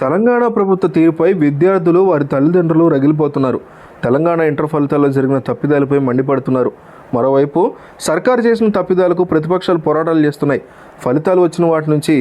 తెలంగాణ ప్రభుత్వ తీరుపై విద్యార్థులు వారి తల్లిదండ్రులు రగిలిపోతున్నారు. తెలంగాణ ఇంటర్ ఫలితాల్లో జరిగిన తప్పిదాలపై మండిపడుతున్నారు. మరోవైపు సర్కారు చేసిన తప్పిదాలకు ప్రతిపక్షాలు పోరాటాలు చేస్తున్నాయి. ఫలితాలు వచ్చిన వాటి నుంచి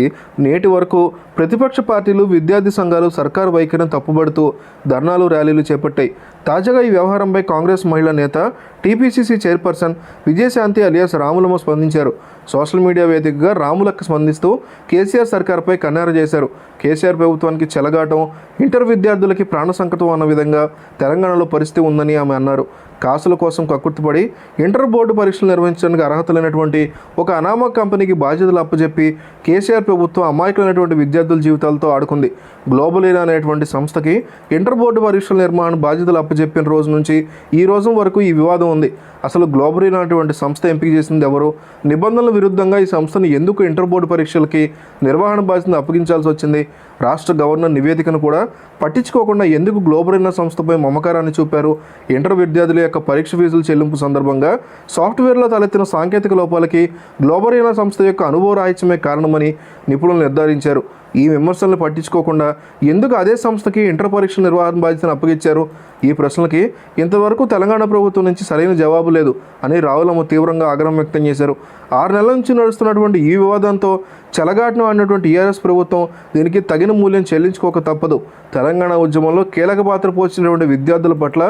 నేటి వరకు ప్రతిపక్ష పార్టీలు విద్యార్థి సంఘాలు సర్కారు వైఖరిని తప్పుబడుతూ ధర్నాలు ర్యాలీలు చేపట్టాయి. తాజాగా ఈ వ్యవహారంపై కాంగ్రెస్ మహిళా నేత TPCC chairperson Vijayashanti alias Ramulamma స్పందించారు. సోషల్ మీడియా వేదికగా రాములకు స్పందిస్తూ కేసీఆర్ సర్కార్పై కన్నార చేశారు. కేసీఆర్ ప్రభుత్వానికి చెలగాటం ఇంటర్ విద్యార్థులకి ప్రాణ సంకటం అన్న విధంగా తెలంగాణలో పరిస్థితి ఉందని ఆమె అన్నారు. కాసుల కోసం కక్కుర్తిపడి ఇంటర్ బోర్డు పరీక్షలు నిర్వహించడానికి అర్హత లేనటువంటి ఒక అనామక కంపెనీకి బాధ్యతలు అప్పచెప్పి కేసీఆర్ ప్రభుత్వం అమాయకులైనటువంటి విద్యార్థుల జీవితాలతో ఆడుకుంది. గ్లోబల్ ఇరా అనేటువంటి సంస్థకి ఇంటర్ బోర్డు పరీక్షల నిర్మాణ బాధ్యతలు అప్పచెప్పిన రోజు నుంచి ఈ రోజు వరకు ఈ వివాదం ఉంది. అసలు గ్లోబల్ ఇరా అనేటువంటి సంస్థ ఎంపిక చేసింది ఎవరు? నిబంధనల విరుద్ధంగా ఈ సంస్థను ఎందుకు ఇంటర్ బోర్డు పరీక్షలకి నిర్వహణ బాధ్యతను అప్పగించాల్సి వచ్చింది? రాష్ట్ర గవర్నర్ నివేదికను కూడా పట్టించుకోకుండా ఎందుకు గ్లోబల్ ఇన్న సంస్థపై మమకారాన్ని చూపారు? ఇంటర్ విద్యార్థుల యొక్క పరీక్ష ఫీజుల చెల్లింపు సందర్భంగా సాఫ్ట్వేర్లో తలెత్తిన సాంకేతిక లోపాలకి గ్లోబల్ ఇనా సంస్థ యొక్క అనుభవ రాహిత్యమే కారణమని నిపుణులు నిర్ధారించారు. ఈ విమర్శలను పట్టించుకోకుండా ఎందుకు అదే సంస్థకి ఇంటర్ పరీక్ష నిర్వహణ బాధ్యతను అప్పగించారు ఈ ప్రశ్నలకి ఇంతవరకు తెలంగాణ ప్రభుత్వం నుంచి సరైన జవాబు లేదు అని రావులమ్మ తీవ్రంగా ఆగ్రహం వ్యక్తం చేశారు. ఆరు నెలల నుంచి నడుస్తున్నటువంటి ఈ వివాదంతో చెలగాటను అన్నటువంటి టీఆర్ఎస్ ప్రభుత్వం దీనికి తగిన మూల్యం చెల్లించుకోక తప్పదు. తెలంగాణ ఉద్యమంలో కీలక పాత్ర పోషించినటువంటి విద్యార్థుల పట్ల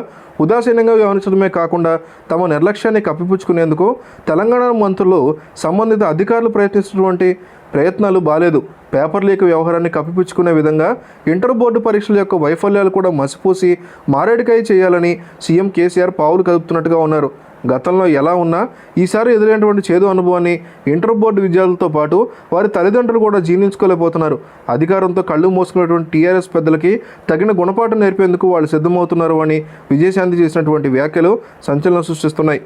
ఉదాసీనంగా వ్యవహరించడమే కాకుండా తమ నిర్లక్ష్యాన్ని కప్పిపుచ్చుకునేందుకు తెలంగాణ మంత్రులు సంబంధిత అధికారులు ప్రయత్నిస్తున్నటువంటి ప్రయత్నాలు బాలేదు. పేపర్ లీక్ వ్యవహారాన్ని కప్పిపుచ్చుకునే విధంగా ఇంటర్ బోర్డు పరీక్షల యొక్క వైఫల్యాలు కూడా మసిపూసి మారేడుకాయ చేయాలని సీఎం కేసీఆర్ పావులు కదుపుతున్నట్టుగా ఉన్నారు. గతంలో ఎలా ఉన్నా ఈసారి ఎదురైనటువంటి చేదు అనుభవాన్ని ఇంటర్ బోర్డు విద్యార్థులతో పాటు వారి తల్లిదండ్రులు కూడా జీర్ణించుకోలేకపోతున్నారు. అధికారంతో కళ్ళు మోసుకున్నటువంటి టీఆర్ఎస్ పెద్దలకి తగిన గుణపాఠం నేర్పేందుకు వాళ్ళు సిద్ధమవుతున్నారు అని విజయశాంతి చేసినటువంటి వ్యాఖ్యలు సంచలనం సృష్టిస్తున్నాయి.